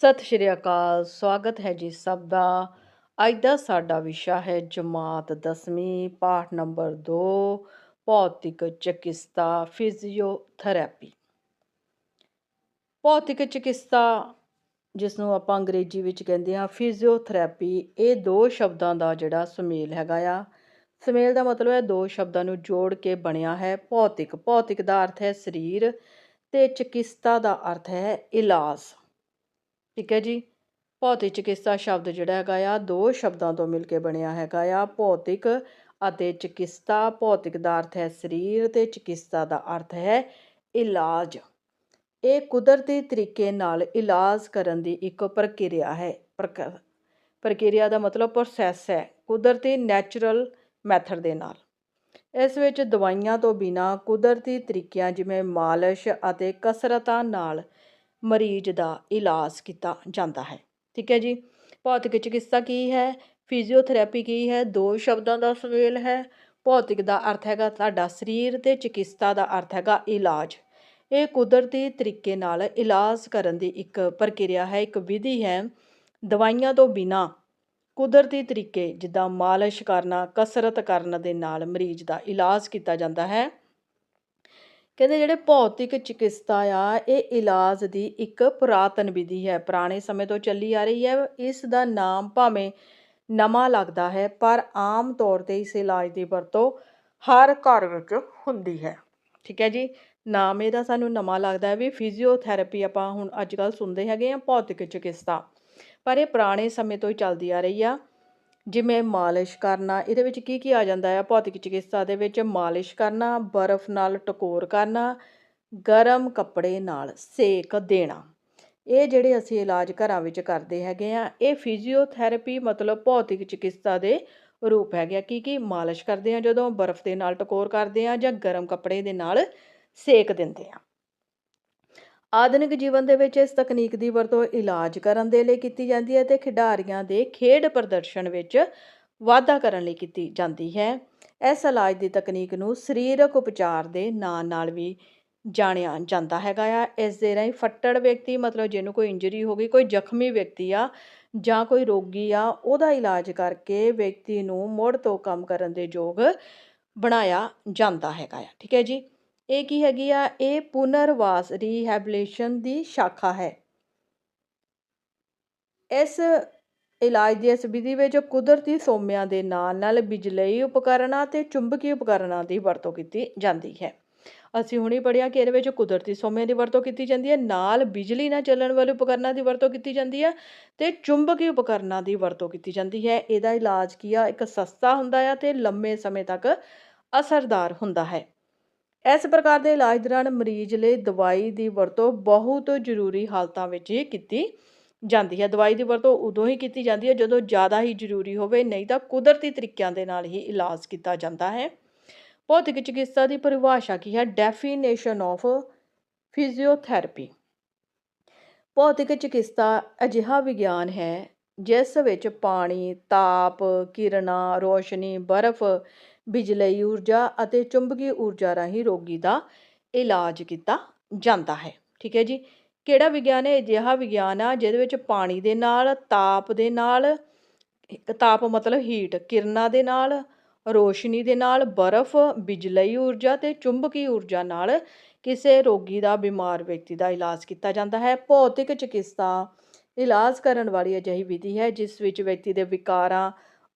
ਸਤਿ ਸ਼੍ਰੀ ਅਕਾਲ, ਸਵਾਗਤ ਹੈ ਜੀ ਸਭ ਦਾ। ਅੱਜ ਦਾ ਸਾਡਾ ਵਿਸ਼ਾ ਹੈ ਜਮਾਤ 10ਵੀਂ ਪਾਠ ਨੰਬਰ 2 ਭੌਤਿਕ ਚਿਕਿਤਸਾ, ਫਿਜ਼ੀਓਥੈਰੇਪੀ। ਭੌਤਿਕ ਚਿਕਿਤਸਾ ਜਿਸ ਨੂੰ ਆਪਾਂ ਅੰਗਰੇਜ਼ੀ ਵਿੱਚ ਕਹਿੰਦੇ ਹਾਂ ਫਿਜ਼ੀਓਥੈਰੇਪੀ, ਇਹ ਦੋ ਸ਼ਬਦਾਂ ਦਾ ਜਿਹੜਾ ਸੁਮੇਲ ਹੈਗਾ ਆ। ਸੁਮੇਲ ਦਾ ਮਤਲਬ ਹੈ ਦੋ ਸ਼ਬਦਾਂ ਨੂੰ ਜੋੜ ਕੇ ਬਣਿਆ ਹੈ ਭੌਤਿਕ। ਭੌਤਿਕ ਦਾ ਅਰਥ ਹੈ ਸਰੀਰ ਤੇ ਚਿਕਿਤਸਾ ਦਾ ਅਰਥ ਹੈ ਇਲਾਜ। ਠੀਕ ਹੈ ਜੀ। ਭੌਤਿਕ ਚਿਕਿਤਸਾ ਸ਼ਬਦ ਜਿਹੜਾ ਹੈਗਾ ਆ, ਦੋ ਸ਼ਬਦਾਂ ਤੋਂ ਮਿਲ ਕੇ ਬਣਿਆ ਹੈਗਾ ਆ, ਭੌਤਿਕ ਅਤੇ ਚਿਕਿਤਸਾ। ਭੌਤਿਕ ਦਾ ਅਰਥ ਹੈ ਸਰੀਰ ਤੇ ਚਿਕਿਤਸਾ ਦਾ ਅਰਥ ਹੈ ਇਲਾਜ। ਇਹ ਕੁਦਰਤੀ ਤਰੀਕੇ ਨਾਲ ਇਲਾਜ ਕਰਨ ਦੀ ਇੱਕ ਪ੍ਰਕਿਰਿਆ ਹੈ। ਪ੍ਰਕ- ਪ੍ਰਕਿਰਿਆ ਦਾ ਮਤਲਬ ਪ੍ਰੋਸੈਸ ਹੈ ਕੁਦਰਤੀ ਨੈਚੁਰਲ ਮੈਥਡ ਦੇ ਨਾਲ। ਇਸ ਵਿੱਚ ਦਵਾਈਆਂ ਤੋਂ ਬਿਨਾ ਕੁਦਰਤੀ ਤਰੀਕਿਆਂ ਜਿਵੇਂ ਮਾਲਿਸ਼ ਅਤੇ ਕਸਰਤਾਂ ਨਾਲ ਮਰੀਜ਼ ਦਾ ਇਲਾਜ ਕੀਤਾ ਜਾਂਦਾ ਹੈ। ਠੀਕ ਹੈ ਜੀ? ਭੌਤਿਕ ਚਿਕਿਤਸਾ ਕੀ ਹੈ? ਫਿਜ਼ੀਓਥੈਰੇਪੀ ਕੀ ਹੈ? ਦੋ ਸ਼ਬਦਾਂ ਦਾ ਸੁਮੇਲ ਹੈ। ਭੌਤਿਕ ਦਾ ਅਰਥ ਹੈਗਾ ਤੁਹਾਡਾ ਸਰੀਰ ਤੇ ਚਿਕਿਤਸਾ ਦਾ ਅਰਥ ਹੈਗਾ ਇਲਾਜ। ਇਹ ਕੁਦਰਤੀ ਤਰੀਕੇ ਨਾਲ ਇਲਾਜ ਕਰਨ ਦੀ ਇੱਕ ਪ੍ਰਕਿਰਿਆ ਹੈ, ਇੱਕ ਵਿਧੀ ਹੈ। ਦਵਾਈਆਂ ਤੋਂ ਬਿਨਾ ਕੁਦਰਤੀ ਤਰੀਕੇ ਜਿੱਦਾਂ ਮਾਲਿਸ਼ ਕਰਨਾ, ਕਸਰਤ ਕਰਨ ਦੇ ਨਾਲ ਮਰੀਜ਼ ਦਾ ਇਲਾਜ ਕੀਤਾ ਜਾਂਦਾ ਹੈ। ਕਹਿੰਦੇ ਜਿਹੜੇ ਭੌਤਿਕ ਚਿਕਿਤਸਾ ਆ, ਇਹ ਇਲਾਜ ਦੀ ਇੱਕ ਪੁਰਾਤਨ ਵਿਧੀ ਹੈ। ਪੁਰਾਣੇ ਸਮੇਂ ਤੋਂ ਚੱਲੀ ਆ ਰਹੀ ਹੈ। ਇਸ ਦਾ ਨਾਮ ਭਾਵੇਂ ਨਵਾਂ ਲੱਗਦਾ ਹੈ, ਪਰ ਆਮ ਤੌਰ ਤੇ ਇਸ ਇਲਾਜ ਦੀ ਵਰਤੋਂ ਹਰ ਘਰ ਵਿੱਚ ਹੁੰਦੀ ਹੈ। ਠੀਕ ਹੈ ਜੀ? ਨਾਮ ਇਹਦਾ ਸਾਨੂੰ ਨਵਾਂ ਲੱਗਦਾ ਵੀ ਫਿਜ਼ੀਓਥੈਰੇਪੀ ਆਪਾਂ ਹੁਣ ਅੱਜ ਕੱਲ੍ਹ ਸੁਣਦੇ ਹੈਗੇ ਆ ਭੌਤਿਕ ਚਿਕਿਤਸਾ। ਪਰ ਇਹ ਪੁਰਾਣੇ ਸਮੇਂ ਤੋਂ ਹੀ ਚੱਲਦੀ ਆ ਰਹੀ ਆ। ਜਿਵੇਂ ਮਾਲਿਸ਼ ਕਰਨਾ, ਇਹਦੇ ਵਿੱਚ ਕੀ ਕੀ ਆ ਜਾਂਦਾ ਆ? ਭੌਤਿਕ ਚਿਕਿਤਸਾ ਦੇ ਵਿੱਚ ਮਾਲਿਸ਼ ਕਰਨਾ, ਬਰਫ਼ ਨਾਲ ਟਕੋਰ ਕਰਨਾ, ਗਰਮ ਕੱਪੜੇ ਨਾਲ ਸੇਕ ਦੇਣਾ। ਇਹ ਜਿਹੜੇ ਅਸੀਂ ਇਲਾਜ ਘਰਾਂ ਵਿੱਚ ਕਰਦੇ ਹੈਗੇ ਆ, ਇਹ ਫਿਜ਼ੀਓਥੈਰੇਪੀ ਮਤਲਬ ਭੌਤਿਕ ਚਿਕਿਤਸਾ ਦੇ ਰੂਪ ਹੈਗੇ ਆ। ਕੀ ਕੀ ਮਾਲਿਸ਼ ਕਰਦੇ ਆ ਜਦੋਂ ਬਰਫ਼ ਦੇ ਨਾਲ ਟਕੋਰ ਕਰਦੇ ਆ ਜਾਂ ਗਰਮ ਕੱਪੜੇ ਦੇ ਨਾਲ ਸੇਕ ਦਿੰਦੇ ਆ। ਆਧੁਨਿਕ ਜੀਵਨ ਦੇ ਵਿੱਚ ਇਸ ਤਕਨੀਕ ਦੀ ਵਰਤੋਂ ਇਲਾਜ ਕਰਨ ਦੇ ਲਈ ਕੀਤੀ ਜਾਂਦੀ ਹੈ ਤੇ ਖਿਡਾਰੀਆਂ ਦੇ ਖੇਡ ਪ੍ਰਦਰਸ਼ਨ ਵਿੱਚ ਵਾਧਾ ਕਰਨ ਲਈ ਕੀਤੀ ਜਾਂਦੀ ਹੈ। ਇਸ ਇਲਾਜ ਦੀ ਤਕਨੀਕ ਨੂੰ ਸਰੀਰਕ ਉਪਚਾਰ ਦੇ ਨਾਂ ਨਾਲ ਵੀ ਜਾਣਿਆ ਜਾਂਦਾ ਹੈਗਾ ਆ। ਇਸ ਦੇ ਰਾਹੀਂ ਫੱਟੜ ਵਿਅਕਤੀ, ਮਤਲਬ ਜਿਹਨੂੰ ਕੋਈ ਇੰਜਰੀ ਹੋ ਗਈ, ਕੋਈ ਜ਼ਖਮੀ ਵਿਅਕਤੀ ਆ ਜਾਂ ਕੋਈ ਰੋਗੀ ਆ, ਉਹਦਾ ਇਲਾਜ ਕਰਕੇ ਵਿਅਕਤੀ ਨੂੰ ਮੁੜ ਤੋਂ ਕੰਮ ਕਰਨ ਦੇ ਯੋਗ ਬਣਾਇਆ ਜਾਂਦਾ ਹੈਗਾ ਆ। ਠੀਕ ਹੈ ਜੀ? ਇਹ ਕੀ ਹੈਗੀ ਆ? ਇਹ ਪੁਨਰਵਾਸ ਰੀਹੈਬਿਲਿਟੇਸ਼ਨ ਦੀ ਸ਼ਾਖਾ ਹੈ। ਇਸ ਇਲਾਜ ਦੀ ਇਸ ਵਿਧੀ ਵਿੱਚ ਕੁਦਰਤੀ ਸੋਮਿਆਂ ਦੇ ਨਾਲ ਨਾਲ ਬਿਜਲਈ ਉਪਕਰਨਾਂ ਤੇ ਚੁੰਬਕੀ ਉਪਕਰਨਾਂ ਦੀ ਵਰਤੋਂ ਕੀਤੀ ਜਾਂਦੀ ਹੈ। ਅਸੀਂ ਹੁਣੇ ਪੜਿਆ ਕਿ ਇਹਦੇ ਵਿੱਚ ਕੁਦਰਤੀ ਸੋਮਿਆਂ ਦੀ ਵਰਤੋਂ ਕੀਤੀ ਜਾਂਦੀ ਹੈ, ਨਾਲ ਬਿਜਲੀ ਨਾਲ ਚੱਲਣ ਵਾਲੇ ਉਪਕਰਨਾਂ ਦੀ ਵਰਤੋਂ ਕੀਤੀ ਜਾਂਦੀ ਹੈ ਤੇ ਚੁੰਬਕੀ ਉਪਕਰਨਾਂ ਦੀ ਵਰਤੋਂ ਕੀਤੀ ਜਾਂਦੀ ਹੈ। ਇਹਦਾ ਇਲਾਜ ਕੀ ਆ? ਇੱਕ ਸਸਤਾ ਹੁੰਦਾ ਆ ਤੇ ਲੰਮੇ ਸਮੇਂ ਤੱਕ ਅਸਰਦਾਰ ਹੁੰਦਾ ਹੈ। ਇਸ ਪ੍ਰਕਾਰ ਦੇ ਇਲਾਜ ਦੌਰਾਨ ਮਰੀਜ਼ ਲਈ ਦਵਾਈ ਦੀ ਵਰਤੋਂ ਬਹੁਤ ਜ਼ਰੂਰੀ ਹਾਲਤਾਂ ਵਿੱਚ ਹੀ ਕੀਤੀ ਜਾਂਦੀ ਹੈ। ਦਵਾਈ ਦੀ ਵਰਤੋਂ ਉਦੋਂ ਹੀ ਕੀਤੀ ਜਾਂਦੀ ਹੈ ਜਦੋਂ ਜ਼ਿਆਦਾ ਹੀ ਜ਼ਰੂਰੀ ਹੋਵੇ, ਨਹੀਂ ਤਾਂ ਕੁਦਰਤੀ ਤਰੀਕਿਆਂ ਦੇ ਨਾਲ ਹੀ ਇਲਾਜ ਕੀਤਾ ਜਾਂਦਾ ਹੈ। ਭੌਤਿਕ ਚਿਕਿਤਸਾ ਦੀ ਪਰਿਭਾਸ਼ਾ ਕੀ ਹੈ? ਡੈਫੀਨੇਸ਼ਨ ਆਫ ਫਿਜ਼ੀਓਥੈਰੇਪੀ ਭੌਤਿਕ ਚਿਕਿਤਸਾ ਅਜਿਹਾ ਵਿਗਿਆਨ ਹੈ ਜਿਸ ਵਿੱਚ ਪਾਣੀ, ਤਾਪ, ਕਿਰਨਾਂ, ਰੋਸ਼ਨੀ, ਬਰਫ਼ ਬਿਜਲਈ ਊਰਜਾ ਅਤੇ ਚੁੰਬਕੀ ਊਰਜਾ ਰਾਹੀਂ ਰੋਗੀ ਦਾ ਇਲਾਜ ਕੀਤਾ ਜਾਂਦਾ ਹੈ। ਠੀਕ ਹੈ ਜੀ। ਕਿਹੜਾ ਵਿਗਿਆਨ ਹੈ? ਅਜਿਹਾ ਵਿਗਿਆਨ ਆ ਜਿਹਦੇ ਵਿੱਚ ਪਾਣੀ ਦੇ ਨਾਲ, ਤਾਪ ਦੇ ਨਾਲ, ਤਾਪ ਮਤਲਬ ਹੀਟ ਕਿਰਨਾਂ ਦੇ ਨਾਲ, ਰੋਸ਼ਨੀ ਦੇ ਨਾਲ, ਬਰਫ਼ ਬਿਜਲਈ ਊਰਜਾ ਤੇ ਚੁੰਬਕੀ ਊਰਜਾ ਨਾਲ ਕਿਸੇ ਰੋਗੀ ਦਾ, ਬਿਮਾਰ ਵਿਅਕਤੀ ਦਾ ਇਲਾਜ ਕੀਤਾ ਜਾਂਦਾ ਹੈ। ਭੌਤਿਕ ਚਿਕਿਤਸਾ ਇਲਾਜ ਕਰਨ ਵਾਲੀ ਅਜਿਹੀ ਵਿਧੀ ਹੈ ਜਿਸ ਵਿੱਚ ਵਿਅਕਤੀ ਦੇ ਵਿਕਾਰਾਂ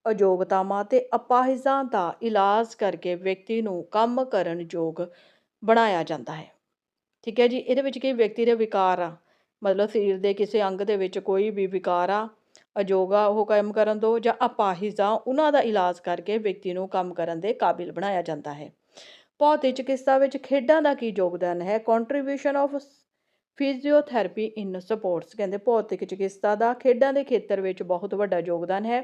ਅਯੋਗਤਾਵਾਂ ਅਤੇ ਅਪਾਹਿਜਾਂ ਦਾ ਇਲਾਜ ਕਰਕੇ ਵਿਅਕਤੀ ਨੂੰ ਕੰਮ ਕਰਨ ਯੋਗ ਬਣਾਇਆ ਜਾਂਦਾ ਹੈ। ਠੀਕ ਹੈ ਜੀ, ਇਹਦੇ ਵਿੱਚ ਕੀ ਵਿਅਕਤੀ ਦੇ ਵਿਕਾਰ ਆ? ਮਤਲਬ ਸਰੀਰ ਦੇ ਕਿਸੇ ਅੰਗ ਦੇ ਵਿੱਚ ਕੋਈ ਵੀ ਵਿਕਾਰ ਆ, ਅਯੋਗਾ ਉਹ ਕੰਮ ਕਰਨ ਤੋਂ ਜਾਂ ਅਪਾਹਿਜਾਂ ਉਹਨਾਂ ਦਾ ਇਲਾਜ ਕਰਕੇ ਵਿਅਕਤੀ ਨੂੰ ਕੰਮ ਕਰਨ ਦੇ ਕਾਬਿਲ ਬਣਾਇਆ ਜਾਂਦਾ ਹੈ। ਭੌਤਿਕ ਚਿਕਿਤਸਾ ਵਿੱਚ ਖੇਡਾਂ ਦਾ ਕੀ ਯੋਗਦਾਨ ਹੈ? Contribution of physiotherapy in sports ਕਹਿੰਦੇ ਭੌਤਿਕ ਚਿਕਿਤਸਾ ਦਾ ਖੇਡਾਂ ਦੇ ਖੇਤਰ ਵਿੱਚ ਬਹੁਤ ਵੱਡਾ ਯੋਗਦਾਨ ਹੈ।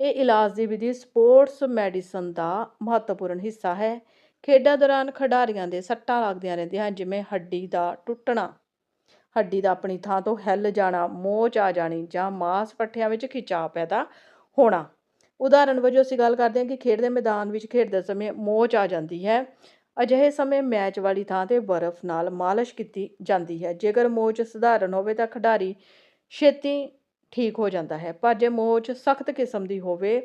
ਇਹ ਇਲਾਜ ਦੀ ਵਿਧੀ ਸਪੋਰਟਸ ਮੈਡੀਸਨ ਦਾ ਮਹੱਤਵਪੂਰਨ ਹਿੱਸਾ ਹੈ। ਖੇਡਾਂ ਦੌਰਾਨ ਖਿਡਾਰੀਆਂ ਦੇ ਸੱਟਾਂ ਲੱਗਦੀਆਂ ਰਹਿੰਦੀਆਂ ਹਨ, ਜਿਵੇਂ ਹੱਡੀ ਦਾ ਟੁੱਟਣਾ। ਹੱਡੀ ਦਾ ਆਪਣੀ ਥਾਂ ਤੋਂ ਹਿੱਲ ਜਾਣਾ, ਮੋਚ ਆ ਜਾਣੀ ਜਾਂ ਮਾਸ ਪੱਠਿਆਂ ਵਿੱਚ ਖਿਚਾਅ ਪੈਦਾ ਹੋਣਾ। ਉਦਾਹਰਨ ਵਜੋਂ ਅਸੀਂ ਗੱਲ ਕਰਦੇ ਹਾਂ ਕਿ ਖੇਡ ਦੇ ਮੈਦਾਨ ਵਿੱਚ ਖੇਡਦੇ ਸਮੇਂ ਮੋਚ ਆ ਜਾਂਦੀ ਹੈ। ਅਜਿਹੇ ਸਮੇਂ ਮੈਚ ਵਾਲੀ ਥਾਂ ਤੇ ਬਰਫ਼ ਨਾਲ ਮਾਲਿਸ਼ ਕੀਤੀ ਜਾਂਦੀ ਹੈ। ਜੇਕਰ ਮੋਚ ਸਧਾਰਨ ਹੋਵੇ ਤਾਂ ਖਿਡਾਰੀ ਛੇਤੀ ਠੀਕ ਹੋ ਜਾਂਦਾ ਹੈ। ਪਰ ਜੇ ਮੋਚ ਸਖਤ ਕਿਸਮ ਦੀ ਹੋਵੇ,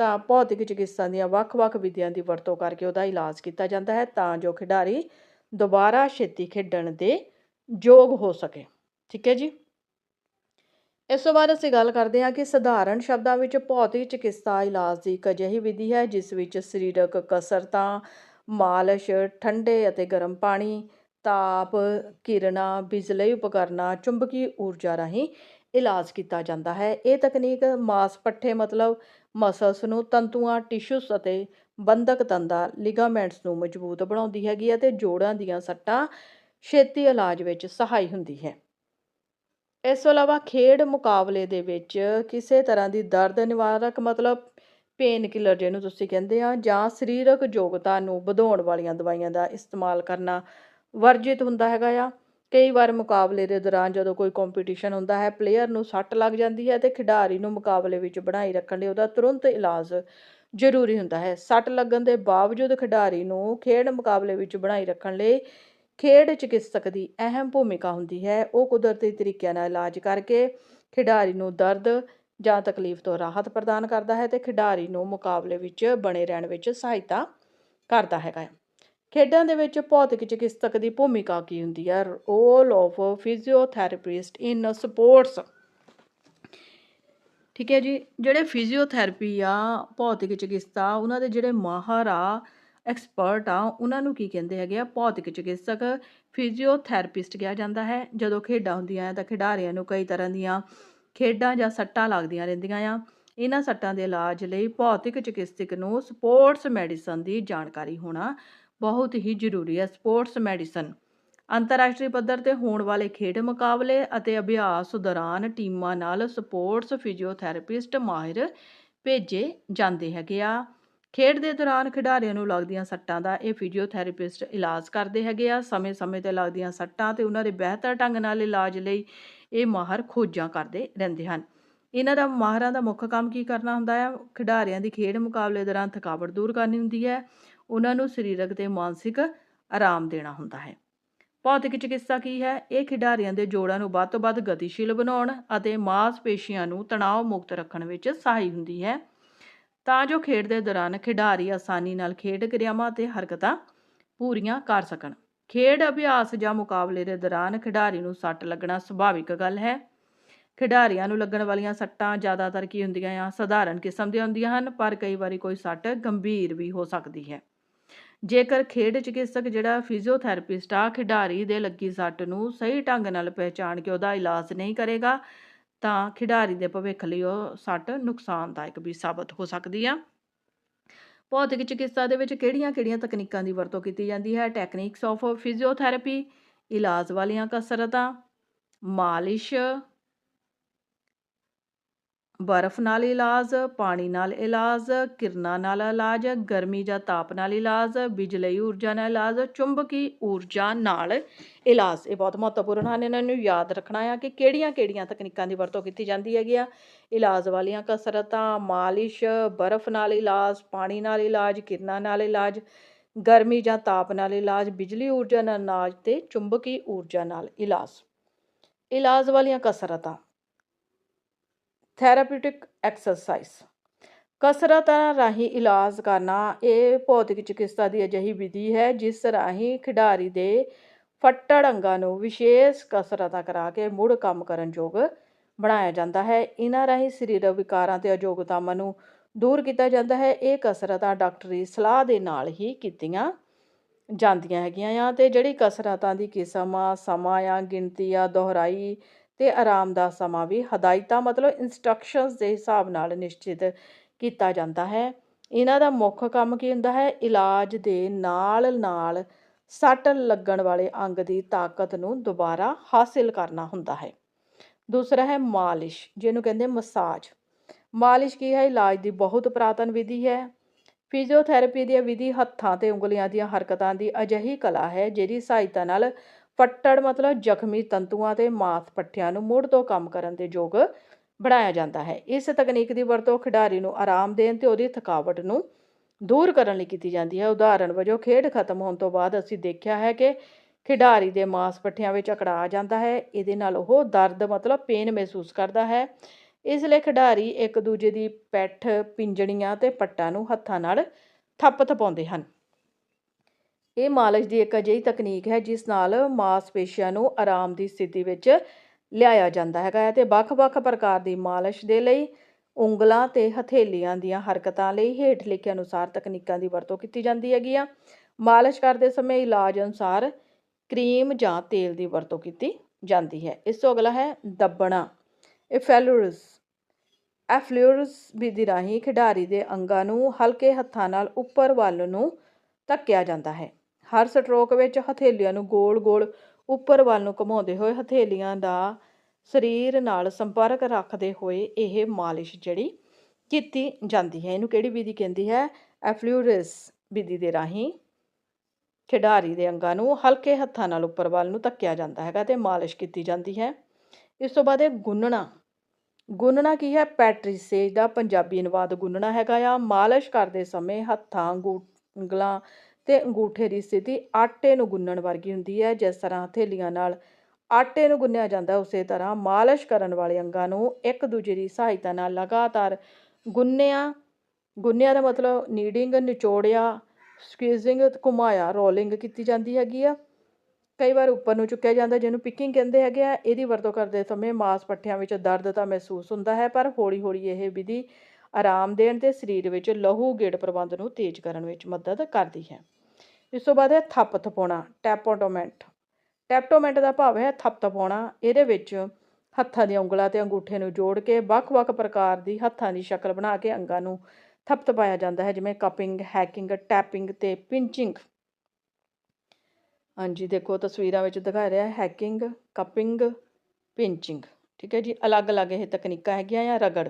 ਤਾਂ ਭੌਤਿਕ ਚਿਕਿਤਸਾ ਦੀਆਂ ਵੱਖ-ਵੱਖ ਵਿਧੀਆਂ ਦੀ ਵਰਤੋਂ ਕਰਕੇ ਉਹਦਾ ਇਲਾਜ ਕੀਤਾ ਜਾਂਦਾ ਹੈ ਤਾਂ ਜੋ ਖਿਡਾਰੀ ਦੁਬਾਰਾ ਛੇਤੀ ਖੇਡਣ ਦੇ ਯੋਗ ਹੋ ਸਕੇ। ਠੀਕ ਹੈ ਜੀ? ਇਸ ਤੋਂ ਬਾਅਦ ਅਸੀਂ ਗੱਲ ਕਰਦੇ ਹਾਂ ਕਿ ਸਧਾਰਨ ਸ਼ਬਦਾਂ ਵਿੱਚ ਭੌਤਿਕ ਚਿਕਿਤਸਾ ਇਲਾਜ ਦੀ ਇੱਕ ਅਜਿਹੀ ਵਿਧੀ ਹੈ, ਜਿਸ ਵਿੱਚ ਸਰੀਰਕ ਕਸਰਤਾਂ, ਮਾਲਸ਼, ਠੰਡੇ ਅਤੇ ਗਰਮ ਪਾਣੀ, ਤਾਪ, ਕਿਰਨਾਂ ਬਿਜਲੀ ਉਪਕਰਨਾਂ, ਚੁੰਬਕੀ ਊਰਜਾ ਰਾਹੀਂ ਇਲਾਜ ਕੀਤਾ ਜਾਂਦਾ ਹੈ। ਇਹ ਤਕਨੀਕ ਮਾਸ ਪੱਠੇ ਮਤਲਬ ਮਸਲਸ ਨੂੰ ਤੰਤੂਆਂ ਟਿਸ਼ੂਸ ਅਤੇ ਬੰਧਕ ਤੰਦਾਂ ਲਿਗਾਮੈਂਟਸ ਨੂੰ ਮਜ਼ਬੂਤ ਬਣਾਉਂਦੀ ਹੈਗੀ ਹੈ ਤੇ ਜੋੜਾਂ ਦੀਆਂ ਸੱਟਾਂ ਛੇਤੀ ਇਲਾਜ ਵਿੱਚ ਸਹਾਈ ਹੁੰਦੀ ਹੈ। ਇਸ ਤੋਂ ਇਲਾਵਾ ਖੇਡ ਮੁਕਾਬਲੇ ਦੇ ਵਿੱਚ ਕਿਸੇ ਤਰ੍ਹਾਂ ਦੀ ਦਰਦ ਨਿਵਾਰਕ ਮਤਲਬ ਪੇਨ ਕਿਲਰ ਜਿਹਨੂੰ ਤੁਸੀਂ ਕਹਿੰਦੇ ਆ ਜਾਂ ਸਰੀਰਕ ਯੋਗਤਾ ਨੂੰ ਵਧਾਉਣ ਵਾਲੀਆਂ ਦਵਾਈਆਂ ਦਾ ਇਸਤੇਮਾਲ ਕਰਨਾ ਵਰਜਿਤ ਹੁੰਦਾ ਹੈਗਾ ਆ। ਕਈ ਵਾਰ ਮੁਕਾਬਲੇ ਦੇ ਦੌਰਾਨ ਜਦੋਂ ਕੋਈ ਕੰਪੀਟੀਸ਼ਨ ਹੁੰਦਾ ਹੈ ਪਲੇਅਰ ਨੂੰ ਸੱਟ ਲੱਗ ਜਾਂਦੀ ਹੈ ਤੇ ਖਿਡਾਰੀ ਨੂੰ ਮੁਕਾਬਲੇ ਵਿੱਚ ਬਣਾਈ ਰੱਖਣ ਲਈ ਉਹਦਾ ਤੁਰੰਤ ਇਲਾਜ ਜ਼ਰੂਰੀ ਹੁੰਦਾ ਹੈ। ਸੱਟ ਲੱਗਣ ਦੇ ਬਾਵਜੂਦ ਖਿਡਾਰੀ ਨੂੰ ਖੇਡ ਮੁਕਾਬਲੇ ਵਿੱਚ ਬਣਾਈ ਰੱਖਣ ਲਈ ਖੇਡ ਚਿਕਿਤਸਕ ਦੀ ਅਹਿਮ ਭੂਮਿਕਾ ਹੁੰਦੀ ਹੈ। ਉਹ ਕੁਦਰਤੀ ਤਰੀਕਿਆਂ ਨਾਲ ਇਲਾਜ ਕਰਕੇ ਖਿਡਾਰੀ ਨੂੰ ਦਰਦ ਜਾਂ ਤਕਲੀਫ ਤੋਂ ਰਾਹਤ ਪ੍ਰਦਾਨ ਕਰਦਾ ਹੈ ਤੇ ਖਿਡਾਰੀ ਨੂੰ ਮੁਕਾਬਲੇ ਵਿੱਚ ਬਣੇ ਰਹਿਣ ਵਿੱਚ ਸਹਾਇਤਾ ਕਰਦਾ ਹੈਗਾ ਖੇਡਾਂ ਦੇ ਵਿੱਚ ਭੌਤਿਕ ਚਿਕਿਤਸਕ ਦੀ ਭੂਮਿਕਾ ਕੀ ਹੁੰਦੀ ਹੈ? Role of physiotherapist in sports ਠੀਕ ਹੈ ਜੀ, ਜਿਹੜੇ ਫਿਜ਼ੀਓਥੈਰੇਪੀ ਆ, ਭੌਤਿਕ ਚਿਕਿਤਸਾ, ਉਹਨਾਂ ਦੇ ਜਿਹੜੇ ਮਾਹਰ ਆ ਐਕਸਪਰਟ ਆ, ਉਹਨਾਂ ਨੂੰ ਕੀ ਕਹਿੰਦੇ ਹੈਗੇ ਆ? ਭੌਤਿਕ ਚਿਕਿਤਸਕ ਫਿਜ਼ੀਓਥੈਰੇਪਿਸਟ ਕਿਹਾ ਜਾਂਦਾ ਹੈ। ਜਦੋਂ ਖੇਡਾਂ ਹੁੰਦੀਆਂ ਆ, ਤਾਂ ਖਿਡਾਰੀਆਂ ਨੂੰ ਕਈ ਤਰ੍ਹਾਂ ਦੀਆਂ ਖੇਡਾਂ ਜਾਂ ਸੱਟਾਂ ਲੱਗਦੀਆਂ ਰਹਿੰਦੀਆਂ ਆ। ਇਹਨਾਂ ਸੱਟਾਂ ਦੇ ਇਲਾਜ ਲਈ ਭੌਤਿਕ ਚਿਕਿਤਸਕ ਨੂੰ ਸਪੋਰਟਸ ਮੈਡੀਸਨ ਦੀ ਜਾਣਕਾਰੀ ਹੋਣਾ ਬਹੁਤ ਹੀ ਜ਼ਰੂਰੀ ਹੈ ਸਪੋਰਟਸ ਮੈਡੀਸਨ। ਅੰਤਰਰਾਸ਼ਟਰੀ ਪੱਧਰ ਤੇ ਹੋਣ ਵਾਲੇ ਖੇਡ ਮੁਕਾਬਲੇ ਅਤੇ ਅਭਿਆਸ ਦੌਰਾਨ ਟੀਮਾਂ ਨਾਲ ਸਪੋਰਟਸ ਫਿਜ਼ੀਓਥੈਰੇਪਿਸਟ ਮਾਹਿਰ ਭੇਜੇ ਜਾਂਦੇ ਹੈਗੇ ਆ। ਖੇਡ ਦੇ ਦੌਰਾਨ ਖਿਡਾਰੀਆਂ ਨੂੰ ਲੱਗਦੀਆਂ ਸੱਟਾਂ ਦਾ ਇਹ ਫਿਜ਼ੀਓਥੈਰੇਪਿਸਟ ਇਲਾਜ ਕਰਦੇ ਹੈਗੇ ਆ। ਸਮੇਂ-ਸਮੇਂ ਤੇ ਲੱਗਦੀਆਂ ਸੱਟਾਂ ਤੇ ਉਹਨਾਂ ਦੇ ਬਿਹਤਰ ਢੰਗ ਨਾਲ ਇਲਾਜ ਲਈ ਇਹ ਮਾਹਰ ਖੋਜਾਂ ਕਰਦੇ ਰਹਿੰਦੇ ਹਨ। ਇਹਨਾਂ ਦਾ ਮਾਹਰਾਂ ਦਾ ਮੁੱਖ ਕੰਮ ਕੀ ਕਰਨਾ ਹੁੰਦਾ ਹੈ ਖਿਡਾਰੀਆਂ ਦੀ ਖੇਡ ਮੁਕਾਬਲੇ ਦੌਰਾਨ ਥਕਾਵਟ ਦੂਰ ਕਰਨੀ ਹੁੰਦੀ ਹੈ। ਉਹਨਾਂ ਨੂੰ ਸਰੀਰਕ ਤੇ ਮਾਨਸਿਕ ਆਰਾਮ ਦੇਣਾ ਹੁੰਦਾ ਹੈ। ਭੌਤਿਕ ਚਿਕਿਤਸਾ ਕੀ ਹੈ? ਇਹ ਖਿਡਾਰੀਆਂ ਦੇ ਜੋੜਾਂ ਨੂੰ ਵੱਧ ਤੋਂ ਵੱਧ ਗਤੀਸ਼ੀਲ ਬਣਾਉਣ ਅਤੇ ਮਾਸਪੇਸ਼ੀਆਂ ਨੂੰ ਤਣਾਅ ਮੁਕਤ ਰੱਖਣ ਵਿੱਚ ਸਹਾਈ ਹੁੰਦੀ ਹੈ। ਤਾਂ ਜੋ ਖੇਡ ਦੇ ਦੌਰਾਨ ਖਿਡਾਰੀ ਆਸਾਨੀ ਨਾਲ ਖੇਡ ਕਿਰਿਆਵਾਂ ਅਤੇ ਹਰਕਤਾਂ ਪੂਰੀਆਂ ਕਰ ਸਕਣ। ਖੇਡ ਅਭਿਆਸ ਜਾਂ ਮੁਕਾਬਲੇ ਦੇ ਦੌਰਾਨ ਖਿਡਾਰੀ ਨੂੰ ਸੱਟ ਲੱਗਣਾ ਸੁਭਾਵਿਕ ਗੱਲ ਹੈ। ਖਿਡਾਰੀਆਂ ਨੂੰ ਲੱਗਣ ਵਾਲੀਆਂ ਸੱਟਾਂ ਜ਼ਿਆਦਾਤਰ ਕੀ ਹੁੰਦੀਆਂ ਆ? ਸਧਾਰਨ ਕਿਸਮ ਦੀਆਂ ਹੁੰਦੀਆਂ ਹਨ, ਪਰ ਕਈ ਵਾਰੀ ਕੋਈ ਸੱਟ ਗੰਭੀਰ ਵੀ ਹੋ ਸਕਦੀ ਹੈ। ਜੇਕਰ ਖੇਡ ਚਿਕਿਤਸਕ ਜਿਹੜਾ ਫਿਜ਼ੀਓਥੈਰੇਪਿਸਟ ਆ, ਖਿਡਾਰੀ ਦੇ ਲੱਗੀ ਸੱਟ ਨੂੰ ਸਹੀ ਢੰਗ ਨਾਲ ਪਹਿਚਾਣ ਕੇ ਉਹਦਾ ਇਲਾਜ ਨਹੀਂ ਕਰੇਗਾ, ਤਾਂ ਖਿਡਾਰੀ ਦੇ ਭਵਿੱਖ ਲਈ ਉਹ ਸੱਟ ਨੁਕਸਾਨਦਾਇਕ ਵੀ ਸਾਬਤ ਹੋ ਸਕਦੀ ਆ। ਭੌਤਿਕ ਚਿਕਿਤਸਾ ਦੇ ਵਿੱਚ ਕਿਹੜੀਆਂ-ਕਿਹੜੀਆਂ ਤਕਨੀਕਾਂ ਦੀ ਵਰਤੋਂ ਕੀਤੀ ਜਾਂਦੀ ਹੈ? ਟੈਕਨੀਕਸ ਆਫ ਫਿਜ਼ੀਓਥੈਰੇਪੀ ਇਲਾਜ ਵਾਲੀਆਂ ਕਸਰਤਾਂ, ਮਾਲਿਸ਼ ਬਰਫ਼ ਨਾਲ ਇਲਾਜ, ਪਾਣੀ ਨਾਲ ਇਲਾਜ, ਕਿਰਨਾਂ ਨਾਲ ਇਲਾਜ, ਗਰਮੀ ਜਾਂ ਤਾਪ ਨਾਲ ਇਲਾਜ ਬਿਜਲਈ ਊਰਜਾ ਨਾਲ ਇਲਾਜ, ਚੁੰਬਕੀ ਊਰਜਾ ਨਾਲ ਇਲਾਜ। ਇਹ ਬਹੁਤ ਮਹੱਤਵਪੂਰਨ ਹਨ। ਇਹਨਾਂ ਨੂੰ ਯਾਦ ਰੱਖਣਾ ਆ ਕਿ ਕਿਹੜੀਆਂ-ਕਿਹੜੀਆਂ ਤਕਨੀਕਾਂ ਦੀ ਵਰਤੋਂ ਕੀਤੀ ਜਾਂਦੀ ਹੈਗੀ ਆ। ਇਲਾਜ ਵਾਲੀਆਂ ਕਸਰਤਾਂ, ਮਾਲਿਸ਼, ਬਰਫ਼ ਨਾਲ ਇਲਾਜ, ਪਾਣੀ ਨਾਲ ਇਲਾਜ, ਕਿਰਨਾਂ ਨਾਲ ਇਲਾਜ, ਗਰਮੀ ਜਾਂ ਤਾਪ ਨਾਲ ਇਲਾਜ, ਬਿਜਲੀ ਊਰਜਾ ਨਾਲ ਇਲਾਜ ਤੇ ਚੁੰਬਕੀ ਊਰਜਾ ਨਾਲ ਇਲਾਜ। ਇਲਾਜ ਵਾਲੀਆਂ ਕਸਰਤਾਂ। Therapeutic exercise. ਕਸਰਤਾਂ ਰਾਹੀਂ ਇਲਾਜ ਕਰਨਾ, ਇਹ ਭੌਤਿਕ ਚਿਕਿਤਸਾ ਦੀ ਅਜਿਹੀ ਵਿਧੀ ਹੈ, ਜਿਸ ਰਾਹੀਂ ਖਿਡਾਰੀ ਦੇ ਫੱਟੜ ਅੰਗਾਂ ਨੂੰ ਵਿਸ਼ੇਸ਼ ਕਸਰਤਾਂ ਕਰਾ ਕੇ ਮੁੜ ਕੰਮ ਕਰਨ ਯੋਗ ਬਣਾਇਆ ਜਾਂਦਾ ਹੈ। ਇਹਨਾਂ ਰਾਹੀਂ ਸਰੀਰਕ ਵਿਕਾਰਾਂ ਤੇ ਅਯੋਗਤਾਵਾਂ ਨੂੰ ਦੂਰ ਕੀਤਾ ਜਾਂਦਾ ਹੈ। ਇਹ ਕਸਰਤਾਂ ਡਾਕਟਰੀ ਸਲਾਹ ਦੇ ਨਾਲ ਹੀ ਕੀਤੀਆਂ ਜਾਂਦੀਆਂ ਹੈਗੀਆਂ ਆ ਤੇ ਜਿਹੜੀ ਕਸਰਤਾਂ ਦੀ ਕਿਸਮ ਆ, ਸਮਾਂ ਆ, ਗਿਣਤੀ ਆ, ਦੁਹਰਾਈ ਤੇ ਆਰਾਮ ਦਾ ਸਮਾਂ ਵੀ ਹਦਾਇਤਾਂ ਮਤਲਬ ਇਨਸਟਰਕਸ਼ਨਸ ਦੇ ਹਿਸਾਬ ਨਾਲ ਨਿਸ਼ਚਿਤ ਕੀਤਾ ਜਾਂਦਾ ਹੈ। ਇਹਨਾਂ ਦਾ ਮੁੱਖ ਕੰਮ ਕੀ ਹੁੰਦਾ ਹੈ? ਇਲਾਜ ਦੇ ਨਾਲ ਨਾਲ ਸੱਟ ਲੱਗਣ ਵਾਲੇ ਅੰਗ ਦੀ ਤਾਕਤ ਨੂੰ ਦੁਬਾਰਾ ਹਾਸਿਲ ਕਰਨਾ ਹੁੰਦਾ ਹੈ। ਦੂਸਰਾ ਹੈ ਮਾਲਿਸ਼, ਜਿਹਨੂੰ ਕਹਿੰਦੇ ਮਸਾਜ। ਮਾਲਿਸ਼ ਕੀ ਹੈ? ਇਲਾਜ ਦੀ ਬਹੁਤ ਪੁਰਾਤਨ ਵਿਧੀ ਹੈ। ਫਿਜ਼ੀਓਥੈਰੇਪੀ ਦੀ ਵਿਧੀ ਹੱਥਾਂ ਤੇ ਉਂਗਲੀਆਂ ਦੀਆਂ ਹਰਕਤਾਂ ਦੀ ਅਜਿਹੀ ਕਲਾ ਹੈ ਜਿਹਦੀ ਸਹਾਇਤਾ ਨਾਲ ਫੱਟੜ ਮਤਲਬ ਜ਼ਖਮੀ ਤੰਤੂਆਂ ਤੇ ਮਾਸਪੱਠਿਆਂ ਨੂੰ ਮੁੜ ਤੋਂ ਕੰਮ ਕਰਨ ਦੇ ਯੋਗ ਬਣਾਇਆ ਜਾਂਦਾ ਹੈ। ਇਸ ਤਕਨੀਕ ਦੀ ਵਰਤੋਂ ਖਿਡਾਰੀ ਨੂੰ ਆਰਾਮ ਦੇਣ ਤੇ ਉਹਦੀ ਥਕਾਵਟ ਨੂੰ ਦੂਰ ਕਰਨ ਲਈ ਕੀਤੀ ਜਾਂਦੀ ਹੈ। ਉਦਾਹਰਣ ਵਜੋਂ, ਖੇਡ ਖਤਮ ਹੋਣ ਤੋਂ ਬਾਅਦ ਅਸੀਂ ਦੇਖਿਆ ਹੈ ਕਿ ਖਿਡਾਰੀ ਦੇ ਮਾਸਪੇਸ਼ੀਆਂ ਵਿੱਚ ਅਕੜਾ ਜਾਂਦਾ ਹੈ। ਇਹਦੇ ਨਾਲ ਉਹ ਦਰਦ ਮਤਲਬ ਪੇਨ ਮਹਿਸੂਸ ਕਰਦਾ ਹੈ। ਇਸ ਲਈ ਖਿਡਾਰੀ ਇੱਕ ਦੂਜੇ ਦੀ ਪੈਠ, ਪਿੰਜਣੀਆਂ ਤੇ ਪੱਟਾਂ ਨੂੰ ਹੱਥਾਂ ਨਾਲ ਥੱਪ ਥਪਾਉਂਦੇ ਹਨ। ਇਹ ਮਾਲਸ਼ ਦੀ ਇੱਕ ਅਜਿਹੀ ਤਕਨੀਕ ਹੈ, ਜਿਸ ਨਾਲ ਮਾਸਪੇਸ਼ੀਆਂ ਨੂੰ ਆਰਾਮ ਦੀ ਸਥਿਤੀ ਵਿੱਚ ਲਿਆਇਆ ਜਾਂਦਾ ਹੈਗਾ ਹੈ ਤੇ ਵੱਖ-ਵੱਖ ਪ੍ਰਕਾਰ ਦੀ ਮਾਲਸ਼ ਦੇ ਲਈ ਉਂਗਲਾਂ ਤੇ ਹਥੇਲੀਆਂ ਦੀਆਂ ਹਰਕਤਾਂ ਲਈ ਹੇਠ ਲਿਖੇ ਅਨੁਸਾਰ ਤਕਨੀਕਾਂ ਦੀ ਵਰਤੋਂ ਕੀਤੀ ਜਾਂਦੀ ਹੈਗੀ ਆ। ਮਾਲਸ਼ ਕਰਦੇ ਸਮੇਂ ਇਲਾਜ ਅਨੁਸਾਰ ਕਰੀਮ ਜਾਂ ਤੇਲ ਦੀ ਵਰਤੋਂ ਕੀਤੀ ਜਾਂਦੀ ਹੈ। ਇਸ ਤੋਂ ਅਗਲਾ ਹੈ ਦੱਬਣਾ। ਐਫਲੂਰਸ ਐਫਲੂਰਸ ਵਿਧੀ ਰਾਹੀਂ ਖਿਡਾਰੀ ਦੇ ਅੰਗਾਂ ਨੂੰ ਹਲਕੇ ਹੱਥਾਂ ਨਾਲ ਉੱਪਰ ਵੱਲ ਨੂੰ ਧੱਕਿਆ ਜਾਂਦਾ ਹੈ। ਹਰ ਸਟਰੋਕ ਵਿੱਚ ਹਥੇਲੀਆਂ ਨੂੰ ਗੋਲ-ਗੋਲ ਉੱਪਰ ਵੱਲ ਨੂੰ ਘੁਮਾਉਂਦੇ ਹੋਏ ਹਥੇਲੀਆਂ ਦਾ ਸਰੀਰ ਨਾਲ ਸੰਪਰਕ ਰੱਖਦੇ ਹੋਏ ਇਹ ਮਾਲਿਸ਼ ਜਿਹੜੀ ਕੀਤੀ ਜਾਂਦੀ ਹੈ। ਇਹਨੂੰ ਕਿਹੜੀ ਵਿਧੀ ਕਹਿੰਦੀ ਹੈ? ਐਫਲੂਰਸ ਵਿਧੀ ਦੇ ਰਾਹੀਂ ਖਿਡਾਰੀ ਦੇ ਅੰਗਾਂ ਨੂੰ ਹਲਕੇ ਹੱਥਾਂ ਨਾਲ ਉੱਪਰ ਵੱਲ ਨੂੰ ਧੱਕਿਆ ਜਾਂਦਾ ਹੈਗਾ ਤੇ ਮਾਲਿਸ਼ ਕੀਤੀ ਜਾਂਦੀ ਹੈ। ਇਸ ਤੋਂ ਬਾਅਦ ਇਹ ਗੁੰਨਣਾ। ਗੁੰਨਣਾ ਕੀ ਹੈ? ਪੈਟਰੀਸੇਜ ਦਾ ਪੰਜਾਬੀ ਅਨੁਵਾਦ ਗੁੰਨਣਾ ਹੈਗਾ ਆ। ਮਾਲਿਸ਼ ਕਰਦੇ ਸਮੇਂ ਹੱਥਾਂ ਅੰਗੂ- ਉਂਗਲਾਂ ਤੇ ਅੰਗੂਠੇ ਦੀ ਸਥਿਤੀ ਆਟੇ ਨੂੰ ਗੁੰਨਣ ਵਰਗੀ ਹੁੰਦੀ ਹੈ। ਜਿਸ ਤਰ੍ਹਾਂ ਹਥੇਲੀਆਂ ਨਾਲ ਆਟੇ ਨੂੰ ਗੁੰਨਿਆ ਜਾਂਦਾ, ਉਸੇ ਤਰ੍ਹਾਂ ਮਾਲਿਸ਼ ਕਰਨ ਵਾਲੇ ਅੰਗਾਂ ਨੂੰ ਇੱਕ ਦੂਜੇ ਦੀ ਸਹਾਇਤਾ ਨਾਲ ਲਗਾਤਾਰ ਗੁੰਨਿਆ ਗੁੰਨਿਆ ਦਾ ਮਤਲਬ ਨੀਡਿੰਗ ਨਿਚੋੜਿਆ ਸਕਵੀਜ਼ਿੰਗ ਘੁਮਾਇਆ ਰੋਲਿੰਗ ਕੀਤੀ ਜਾਂਦੀ ਹੈਗੀ ਆ। ਕਈ ਵਾਰ ਉੱਪਰ ਨੂੰ ਚੁੱਕਿਆ ਜਾਂਦਾ, ਜਿਹਨੂੰ ਪਿਕਿੰਗ ਕਹਿੰਦੇ ਹੈਗੇ ਆ। ਇਹਦੀ ਵਰਤੋਂ ਕਰਦੇ ਸਮੇਂ ਮਾਸ ਪੱਠਿਆਂ ਵਿੱਚ ਦਰਦ ਤਾਂ ਮਹਿਸੂਸ ਹੁੰਦਾ ਹੈ, ਪਰ ਹੌਲੀ-ਹੌਲੀ ਇਹ ਵਿਧੀ ਆਰਾਮ ਦੇਣ ਤੇ ਸਰੀਰ ਵਿੱਚ ਲਹੂ ਗੇੜ ਪ੍ਰਬੰਧ ਨੂੰ ਤੇਜ਼ ਕਰਨ ਵਿੱਚ ਮਦਦ ਕਰਦੀ ਹੈ। ਇਸ ਤੋਂ ਬਾਅਦ ਹੈ ਥੱਪ ਥਪਾਉਣਾ, ਟੈਪੋਟੋਮੈਂਟ। ਟੈਪਟੋਮੈਂਟ ਦਾ ਭਾਵ ਹੈ ਥੱਪ ਥਪਾਉਣਾ। ਇਹਦੇ ਵਿੱਚ ਹੱਥਾਂ ਦੀਆਂ ਉਂਗਲਾਂ ਤੇ ਅੰਗੂਠੇ ਨੂੰ ਜੋੜ ਕੇ ਵੱਖ-ਵੱਖ ਪ੍ਰਕਾਰ ਦੀ ਹੱਥਾਂ ਦੀ ਸ਼ਕਲ ਬਣਾ ਕੇ ਅੰਗਾਂ ਨੂੰ ਥਪਥਪਾਇਆ ਜਾਂਦਾ ਹੈ, ਜਿਵੇਂ ਕਪਿੰਗ, ਹੈਕਿੰਗ, ਟੈਪਿੰਗ ਤੇ ਪਿੰਚਿੰਗ। ਹਾਂਜੀ, ਦੇਖੋ ਤਸਵੀਰਾਂ ਵਿੱਚ ਦਿਖਾ ਰਿਹਾ ਹੈਕਿੰਗ, ਕਪਿੰਗ, ਪਿੰਚਿੰਗ। ਠੀਕ ਹੈ ਜੀ, ਅਲੱਗ-ਅਲੱਗ ਇਹ ਤਕਨੀਕਾਂ ਹੈਗੀਆਂ ਆ ਰਗੜ?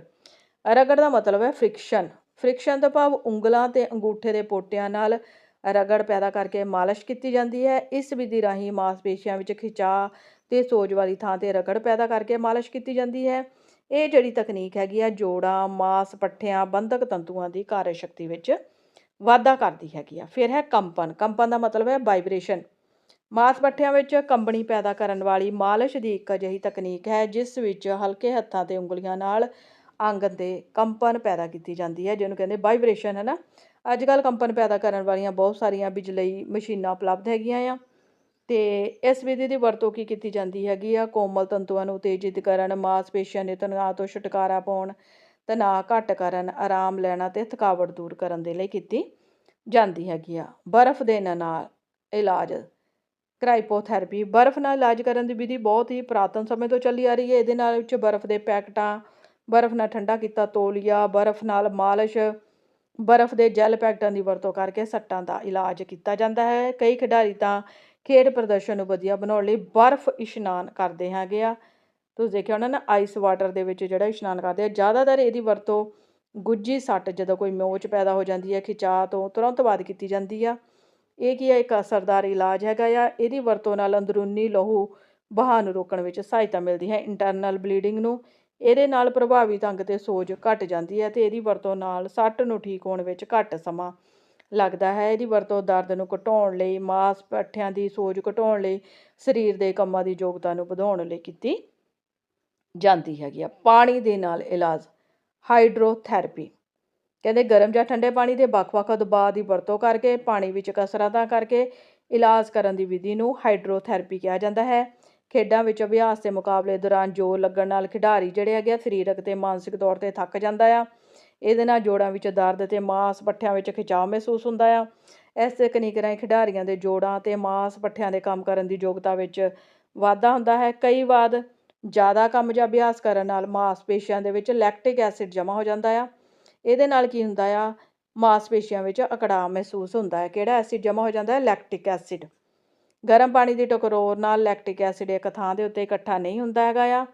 ਰਗੜ ਦਾ ਮਤਲਬ ਹੈ ਫ੍ਰਿਕਸ਼ਨ। ਫ੍ਰਿਕਸ਼ਨ ਦਾ ਭਾਵ ਉਂਗਲਾਂ ਤੇ ਅੰਗੂਠੇ ਦੇ ਪੋਟਿਆਂ ਨਾਲ ਰਗੜ ਪੈਦਾ ਕਰਕੇ ਮਾਲਿਸ਼ ਕੀਤੀ ਜਾਂਦੀ ਹੈ। ਇਸ ਵਿਧੀ ਰਾਹੀਂ ਮਾਸਪੇਸ਼ੀਆਂ ਵਿੱਚ ਖਿਚਾਅ ਤੇ ਸੋਜ ਵਾਲੀ ਥਾਂ ਤੇ ਰਗੜ ਪੈਦਾ ਕਰਕੇ ਮਾਲਿਸ਼ ਕੀਤੀ ਜਾਂਦੀ ਹੈ। ਇਹ ਜਿਹੜੀ ਤਕਨੀਕ ਹੈਗੀ ਆ, ਜੋੜਾਂ, ਮਾਸ, ਪੱਠਿਆਂ, ਬੰਧਕ ਤੰਤੂਆਂ ਦੀ ਕਾਰਜ ਸ਼ਕਤੀ ਵਿੱਚ ਵਾਧਾ ਕਰਦੀ ਹੈਗੀ ਆ। ਫਿਰ ਹੈ ਕੰਪਨ। ਕੰਪਨ ਦਾ ਮਤਲਬ ਹੈ ਵਾਈਬ੍ਰੇਸ਼ਨ। ਮਾਸ ਪੱਠਿਆਂ ਵਿੱਚ ਕੰਬਣੀ ਪੈਦਾ ਕਰਨ ਵਾਲੀ ਮਾਲਿਸ਼ ਦੀ ਇੱਕ ਅਜਿਹੀ ਤਕਨੀਕ ਹੈ, ਜਿਸ ਵਿੱਚ ਹਲਕੇ ਹੱਥਾਂ ਤੇ ਉਂਗਲੀਆਂ ਨਾਲ ਅੰਗ ਦੇ ਕੰਪਨ ਪੈਦਾ ਕੀਤੀ ਜਾਂਦੀ ਹੈ, ਜਿਹਨੂੰ ਕਹਿੰਦੇ ਵਾਈਬ੍ਰੇਸ਼ਨ, ਹੈ ਨਾ? ਅੱਜ ਕੱਲ੍ਹ ਕੰਪਨ ਪੈਦਾ ਕਰਨ ਵਾਲੀਆਂ ਬਹੁਤ ਸਾਰੀਆਂ ਬਿਜਲਈ ਮਸ਼ੀਨਾਂ ਉਪਲਬਧ ਹੈਗੀਆਂ ਆ। ਤੇ ਇਸ ਵਿਧੀ ਦੀ ਵਰਤੋਂ ਕੀ ਕੀਤੀ ਜਾਂਦੀ ਹੈਗੀ ਆ? ਕੋਮਲ ਤੰਤੂਆਂ ਨੂੰ ਉਤੇਜਿਤ ਕਰਨ, ਮਾਸਪੇਸ਼ੀਆਂ ਦੇ ਤਣਾਅ ਤੋਂ ਛੁਟਕਾਰਾ ਪਾਉਣ, ਤਣਾਅ ਘੱਟ ਕਰਨ, ਆਰਾਮ ਲੈਣਾ ਤੇ ਥਕਾਵਟ ਦੂਰ ਕਰਨ ਦੇ ਲਈ ਕੀਤੀ ਜਾਂਦੀ ਹੈਗੀ ਆ। ਬਰਫ਼ ਦੇ ਨਾਲ ਇਲਾਜ ਕ੍ਰਾਈਪੋਥੈਰੇਪੀ ਬਰਫ਼ ਨਾਲ ਇਲਾਜ ਕਰਨ ਦੀ ਵਿਧੀ ਬਹੁਤ ਹੀ ਪੁਰਾਤਨ ਸਮੇਂ ਤੋਂ ਚੱਲੀ ਆ ਰਹੀ ਹੈ। ਇਹਦੇ ਨਾਲ ਵਿੱਚ ਬਰਫ਼ ਦੇ ਪੈਕਟਾਂ, ਬਰਫ਼ ਨਾਲ ਠੰਡਾ ਕੀਤਾ ਤੋਲੀਆ, ਬਰਫ਼ ਨਾਲ ਮਾਲਿਸ਼ ਬਰਫ਼ ਦੇ ਜੈਲ ਪੈਕਟਾਂ ਦੀ ਵਰਤੋਂ ਕਰਕੇ ਸੱਟਾਂ ਦਾ ਇਲਾਜ ਕੀਤਾ ਜਾਂਦਾ ਹੈ। ਕਈ ਖਿਡਾਰੀ ਤਾਂ ਖੇਡ ਪ੍ਰਦਰਸ਼ਨ ਨੂੰ ਵਧੀਆ ਬਣਾਉਣ ਲਈ ਬਰਫ਼ ਇਸ਼ਨਾਨ ਕਰਦੇ ਹੈਗੇ ਆ। ਤੁਸੀਂ ਦੇਖਿਆ ਹੋਣਾ ਨਾ ਆਈਸ ਵਾਟਰ ਦੇ ਵਿੱਚ ਜਿਹੜਾ ਇਸ਼ਨਾਨ ਕਰਦੇ ਆ, ਜ਼ਿਆਦਾਤਰ ਇਹਦੀ ਵਰਤੋਂ ਗੁੱਜੀ ਸੱਟ ਜਦੋਂ ਕੋਈ ਮੋਚ ਪੈਦਾ ਹੋ ਜਾਂਦੀ ਹੈ, ਖਿਚਾਅ ਤੋਂ ਤੁਰੰਤ ਬਾਅਦ ਕੀਤੀ ਜਾਂਦੀ ਆ। ਇਹ ਕੀ ਹੈ, ਇੱਕ ਅਸਰਦਾਰ ਇਲਾਜ ਹੈਗਾ ਆ। ਇਹਦੀ ਵਰਤੋਂ ਨਾਲ ਅੰਦਰੂਨੀ ਲਹੂ ਬਹਾਅ ਨੂੰ ਰੋਕਣ ਵਿੱਚ ਸਹਾਇਤਾ ਮਿਲਦੀ ਹੈ। ਇੰਟਰਨਲ ਬਲੀਡਿੰਗ ਨੂੰ ਇਹਦੇ ਨਾਲ ਪ੍ਰਭਾਵਿਤ ਅੰਗ ਤੇ ਸੋਜ ਘਟ ਜਾਂਦੀ ਹੈ ਤੇ ਇਹਦੀ ਵਰਤੋਂ ਨਾਲ ਸੱਟ ਨੂੰ ਠੀਕ ਹੋਣ ਵਿੱਚ ਘੱਟ ਸਮਾਂ ਲੱਗਦਾ ਹੈ। ਇਹਦੀ ਵਰਤੋਂ ਦਰਦ ਨੂੰ ਘਟਾਉਣ ਲਈ, ਮਾਸ ਪੱਠਿਆਂ ਦੀ ਸੋਜ ਘਟਾਉਣ ਲਈ, ਸਰੀਰ ਦੇ ਕੰਮਾਂ ਦੀ ਯੋਗਤਾ ਨੂੰ ਵਧਾਉਣ ਲਈ ਕੀਤੀ ਜਾਂਦੀ ਹੈਗੀ ਆ। ਪਾਣੀ ਦੇ ਨਾਲ ਇਲਾਜ, ਹਾਈਡਰੋਥੈਰੇਪੀ। ਕਹਿੰਦੇ ਗਰਮ ਜਾਂ ਠੰਡੇ ਪਾਣੀ ਦੇ ਵੱਖ-ਵੱਖ ਦਬਾਅ ਦੀ ਵਰਤੋਂ ਕਰਕੇ, ਪਾਣੀ ਵਿੱਚ ਕਸਰਤਾਂ ਕਰਕੇ ਇਲਾਜ ਕਰਨ ਦੀ ਵਿਧੀ ਨੂੰ ਹਾਈਡਰੋਥੈਰੇਪੀ ਕਿਹਾ ਜਾਂਦਾ ਹੈ। ਖੇਡਾਂ ਵਿੱਚ ਅਭਿਆਸ ਦੇ ਮੁਕਾਬਲੇ ਦੌਰਾਨ ਜ਼ੋਰ ਲੱਗਣ ਨਾਲ ਖਿਡਾਰੀ ਜਿਹੜੇ ਹੈਗੇ ਆ ਸਰੀਰਕ ਤੇ ਮਾਨਸਿਕ ਤੌਰ ਤੇ ਥੱਕ ਜਾਂਦਾ ਆ। ਇਹਦੇ ਨਾਲ ਜੋੜਾਂ ਵਿੱਚ ਦਰਦ ਤੇ ਮਾਸ ਪੱਠਿਆਂ ਵਿੱਚ ਖਿਚਾਅ ਮਹਿਸੂਸ ਹੁੰਦਾ ਆ। ਇਸ ਤਕਨੀਕ ਰਾਹੀਂ ਖਿਡਾਰੀਆਂ ਦੇ ਜੋੜਾਂ ਤੇ ਮਾਸ ਪੱਠਿਆਂ ਦੇ ਕੰਮ ਕਰਨ ਦੀ ਯੋਗਤਾ ਵਿੱਚ ਵਾਧਾ ਹੁੰਦਾ ਹੈ। ਕਈ ਵਾਰ ਜ਼ਿਆਦਾ ਕੰਮ ਜਾਂ ਅਭਿਆਸ ਕਰਨ ਨਾਲ ਮਾਸਪੇਸ਼ੀਆਂ ਦੇ ਵਿੱਚ ਲੈਕਟਿਕ ਐਸਿਡ ਜਮ੍ਹਾਂ ਹੋ ਜਾਂਦਾ ਆ। ਇਹਦੇ ਨਾਲ ਕੀ ਹੁੰਦਾ ਆ? ਮਾਸਪੇਸ਼ੀਆਂ ਵਿੱਚ ਅਕੜਾਅ ਮਹਿਸੂਸ ਹੁੰਦਾ ਹੈ। ਕਿਹੜਾ ਐਸਿਡ ਜਮ੍ਹਾਂ ਹੋ ਜਾਂਦਾ ਹੈ? Lactic acid. ਗਰਮ ਪਾਣੀ ਦੀ ਟਕਰੋਰ ਨਾਲ ਲੈਕਟਿਕ ਐਸਿਡ ਇੱਕ ਥਾਂ ਦੇ ਉੱਤੇ ਇਕੱਠਾ ਨਹੀਂ ਹੁੰਦਾ ਹੈਗਾ ਆ,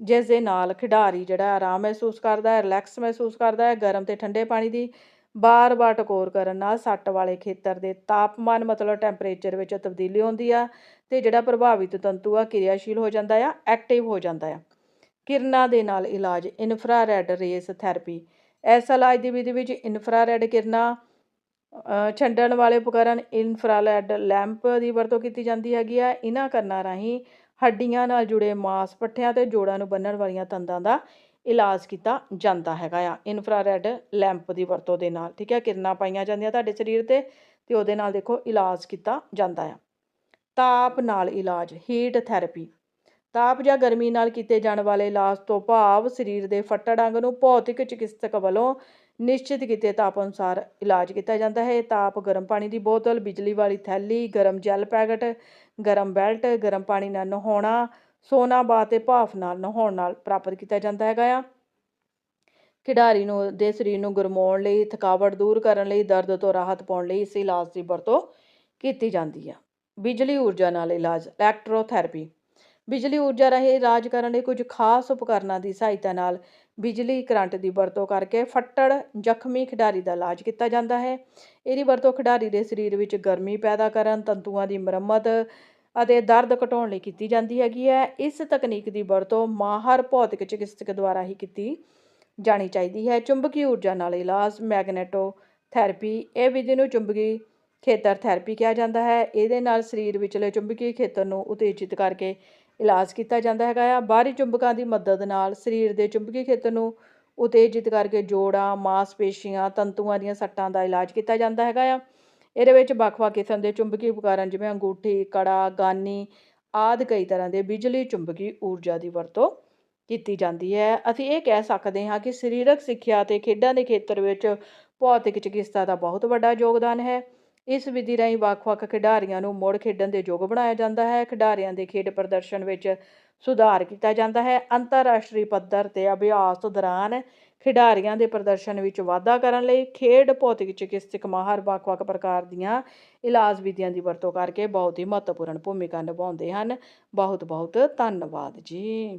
ਜਿਸ ਦੇ ਨਾਲ ਖਿਡਾਰੀ ਜਿਹੜਾ ਆਰਾਮ ਮਹਿਸੂਸ ਕਰਦਾ ਹੈ ਰਿਲੈਕਸ ਮਹਿਸੂਸ ਕਰਦਾ ਹੈ, ਗਰਮ ਤੇ ਠੰਡੇ ਪਾਣੀ ਦੀ ਬਾਰ-ਬਾਰ ਟਕੋਰ ਕਰਨ ਨਾਲ ਸੱਟ ਵਾਲੇ ਖੇਤਰ ਦੇ ਤਾਪਮਾਨ ਮਤਲਬ ਟੈਂਪਰੇਚਰ ਵਿੱਚ ਤਬਦੀਲੀ ਹੁੰਦੀ ਆ ਤੇ ਜਿਹੜਾ ਪ੍ਰਭਾਵਿਤ ਤੰਤੂ ਆ ਕਿਰਿਆਸ਼ੀਲ ਹੋ ਜਾਂਦਾ ਆ ਐਕਟਿਵ ਹੋ ਜਾਂਦਾ ਆ। ਕਿਰਨਾਂ ਦੇ ਨਾਲ ਇਲਾਜ ਇਨਫਰਾਰੈੱਡ ਰੇਸ ਥੈਰੇਪੀ ਇਸ ਇਲਾਜ ਦੀ ਵਿਧੀ ਵਿੱਚ ਇਨਫਰਾਰੈੱਡ ਕਿਰਨਾਂ ਛੱਡਣ ਵਾਲੇ ਉਪਕਰਨ ਇਨਫਰਾਰੈੱਡ ਲੈਂਪ ਦੀ ਵਰਤੋਂ ਕੀਤੀ ਜਾਂਦੀ ਹੈਗੀ ਆ। ਇਹਨਾਂ ਕਰਨਾਂ ਰਾਹੀਂ ਹੱਡੀਆਂ ਨਾਲ ਜੁੜੇ ਮਾਸ ਪੱਠਿਆਂ ਅਤੇ ਜੋੜਾਂ ਨੂੰ ਬੰਨਣ ਵਾਲੀਆਂ ਤੰਦਾਂ ਦਾ ਇਲਾਜ ਕੀਤਾ ਜਾਂਦਾ ਹੈਗਾ ਆ। ਇਨਫਰਾਰੈੱਡ ਲੈਂਪ ਦੀ ਵਰਤੋਂ ਦੇ ਨਾਲ, ਠੀਕ ਹੈ ਕਿਰਨਾਂ ਪਾਈਆਂ ਜਾਂਦੀਆਂ ਤੁਹਾਡੇ ਸਰੀਰ ਤੇ ਤੇ ਉਹਦੇ ਨਾਲ ਦੇਖੋ ਇਲਾਜ ਕੀਤਾ ਜਾਂਦਾ ਆ। ਤਾਪ ਨਾਲ ਇਲਾਜ ਹੀਟ ਥੈਰੇਪੀ ਤਾਪ ਜਾਂ ਗਰਮੀ ਨਾਲ ਕੀਤੇ ਜਾਣ ਵਾਲੇ ਇਲਾਜ ਤੋਂ ਭਾਵ ਸਰੀਰ ਦੇ ਫੱਟੜ ਅੰਗ ਨੂੰ ਭੌਤਿਕ ਚਿਕਿਤਸਕ ਵੱਲੋਂ ਨਿਸ਼ਚਿਤ ਕੀਤੇ ਤਾਪ ਅਨੁਸਾਰ ਇਲਾਜ ਕੀਤਾ ਜਾਂਦਾ ਹੈ। ਤਾਪ ਗਰਮ ਪਾਣੀ ਦੀ ਬੋਤਲ, ਬਿਜਲੀ ਵਾਲੀ ਥੈਲੀ, ਗਰਮ ਜੈਲ ਪੈਕਟ, ਗਰਮ ਬੈਲਟ, ਗਰਮ ਪਾਣੀ ਨਾਲ ਨਹਾਉਣਾ, ਸੋਨਾ ਬਾਥ ਤੇ ਭਾਫ ਨਾਲ ਨਹਾਉਣ ਨਾਲ ਪ੍ਰਾਪਤ ਕੀਤਾ ਜਾਂਦਾ ਹੈਗਾ ਆ। ਖਿਡਾਰੀ ਨੂੰ ਦੇ ਸਰੀਰ ਨੂੰ ਗਰਮਾਉਣ ਲਈ, ਥਕਾਵਟ ਦੂਰ ਕਰਨ ਲਈ, ਦਰਦ ਤੋਂ ਰਾਹਤ ਪਾਉਣ ਲਈ ਇਸ ਇਲਾਜ ਦੀ ਵਰਤੋਂ ਕੀਤੀ ਜਾਂਦੀ ਆ। ਬਿਜਲੀ ਊਰਜਾ ਨਾਲ ਇਲਾਜ ਇਲੈਕਟ੍ਰੋਥੈਰੇਪੀ ਬਿਜਲੀ ਊਰਜਾ ਰਾਹੀਂ ਇਲਾਜ ਕਰਨ ਲਈ ਕੁਝ ਖਾਸ ਉਪਕਰਨਾਂ ਦੀ ਸਹਾਇਤਾ ਨਾਲ ਬਿਜਲੀ ਕਰੰਟ ਦੀ ਵਰਤੋਂ ਕਰਕੇ ਫੱਟੜ ਜ਼ਖਮੀ ਖਿਡਾਰੀ ਦਾ ਇਲਾਜ ਕੀਤਾ ਜਾਂਦਾ ਹੈ। ਇਹਦੀ ਵਰਤੋਂ ਖਿਡਾਰੀ ਦੇ ਸਰੀਰ ਵਿੱਚ ਗਰਮੀ ਪੈਦਾ ਕਰਨ, ਤੰਤੂਆਂ ਦੀ ਮੁਰੰਮਤ ਅਤੇ ਦਰਦ ਘਟਾਉਣ ਲਈ ਕੀਤੀ ਜਾਂਦੀ ਹੈਗੀ ਹੈ। ਇਸ ਤਕਨੀਕ ਦੀ ਵਰਤੋਂ ਮਾਹਰ ਭੌਤਿਕ ਚਿਕਿਤਸਕ ਦੁਆਰਾ ਹੀ ਕੀਤੀ ਜਾਣੀ ਚਾਹੀਦੀ ਹੈ। ਚੁੰਬਕੀ ਊਰਜਾ ਨਾਲ ਇਲਾਜ ਮੈਗਨੇਟੋ ਥੈਰੇਪੀ ਇਹ ਵਿਧੀ ਨੂੰ ਚੁੰਬਕੀ ਖੇਤਰ ਥੈਰੇਪੀ ਕਿਹਾ ਜਾਂਦਾ ਹੈ। ਇਹਦੇ ਨਾਲ ਸਰੀਰ ਵਿਚਲੇ ਚੁੰਬਕੀ ਖੇਤਰ ਨੂੰ ਉਤੇਜਿਤ ਕਰਕੇ ਇਲਾਜ ਕੀਤਾ ਜਾਂਦਾ ਹੈਗਾ ਆ। ਬਾਹਰੀ ਚੁੰਬਕਾਂ ਦੀ ਮਦਦ ਨਾਲ ਸਰੀਰ ਦੇ ਚੁੰਬਕੀ ਖੇਤਰ ਨੂੰ ਉਤੇਜਿਤ ਕਰਕੇ ਜੋੜਾਂ, ਮਾਸਪੇਸ਼ੀਆਂ, ਤੰਤੂਆਂ ਦੀਆਂ ਸੱਟਾਂ ਦਾ ਇਲਾਜ ਕੀਤਾ ਜਾਂਦਾ ਹੈਗਾ ਆ। ਇਹਦੇ ਵਿੱਚ ਵੱਖ-ਵੱਖ ਕਿਸਮ ਦੇ ਚੁੰਬਕੀ ਉਪਕਰਨ ਜਿਵੇਂ ਅੰਗੂਠੀ, ਕੜਾ, ਗਾਨੀ ਆਦਿ ਕਈ ਤਰ੍ਹਾਂ ਦੇ ਬਿਜਲੀ ਚੁੰਬਕੀ ਊਰਜਾ ਦੀ ਵਰਤੋਂ ਕੀਤੀ ਜਾਂਦੀ ਹੈ। ਅਸੀਂ ਇਹ ਕਹਿ ਸਕਦੇ ਹਾਂ ਕਿ ਸਰੀਰਕ ਸਿੱਖਿਆ ਅਤੇ ਖੇਡਾਂ ਦੇ ਖੇਤਰ ਵਿੱਚ ਭੌਤਿਕ ਚਿਕਿਤਸਾ ਦਾ ਬਹੁਤ ਵੱਡਾ ਯੋਗਦਾਨ ਹੈ। ਇਸ ਵਿਧੀ ਰਾਹੀਂ ਵੱਖ-ਵੱਖ ਖਿਡਾਰੀਆਂ ਨੂੰ ਮੁੜ ਖੇਡਣ ਦੇ ਯੋਗ ਬਣਾਇਆ ਜਾਂਦਾ ਹੈ। ਖਿਡਾਰੀਆਂ ਦੇ ਖੇਡ ਪ੍ਰਦਰਸ਼ਨ ਵਿੱਚ ਸੁਧਾਰ ਕੀਤਾ ਜਾਂਦਾ ਹੈ। ਅੰਤਰਰਾਸ਼ਟਰੀ ਪੱਧਰ ਤੇ ਅਭਿਆਸ ਦੌਰਾਨ ਖਿਡਾਰੀਆਂ ਦੇ ਪ੍ਰਦਰਸ਼ਨ ਵਿੱਚ ਵਾਧਾ ਕਰਨ ਲਈ ਖੇਡ, ਭੌਤਿਕ, ਚਿਕਿਤਸਕ, ਮਾਹਰ ਵੱਖ-ਵੱਖ ਪ੍ਰਕਾਰ ਦੀਆਂ ਇਲਾਜ ਵਿਧੀਆਂ ਦੀ ਵਰਤੋਂ ਕਰਕੇ ਬਹੁਤ ਹੀ ਮਹੱਤਵਪੂਰਨ ਭੂਮਿਕਾ ਨਿਭਾਉਂਦੇ ਹਨ। ਬਹੁਤ ਬਹੁਤ ਧੰਨਵਾਦ ਜੀ।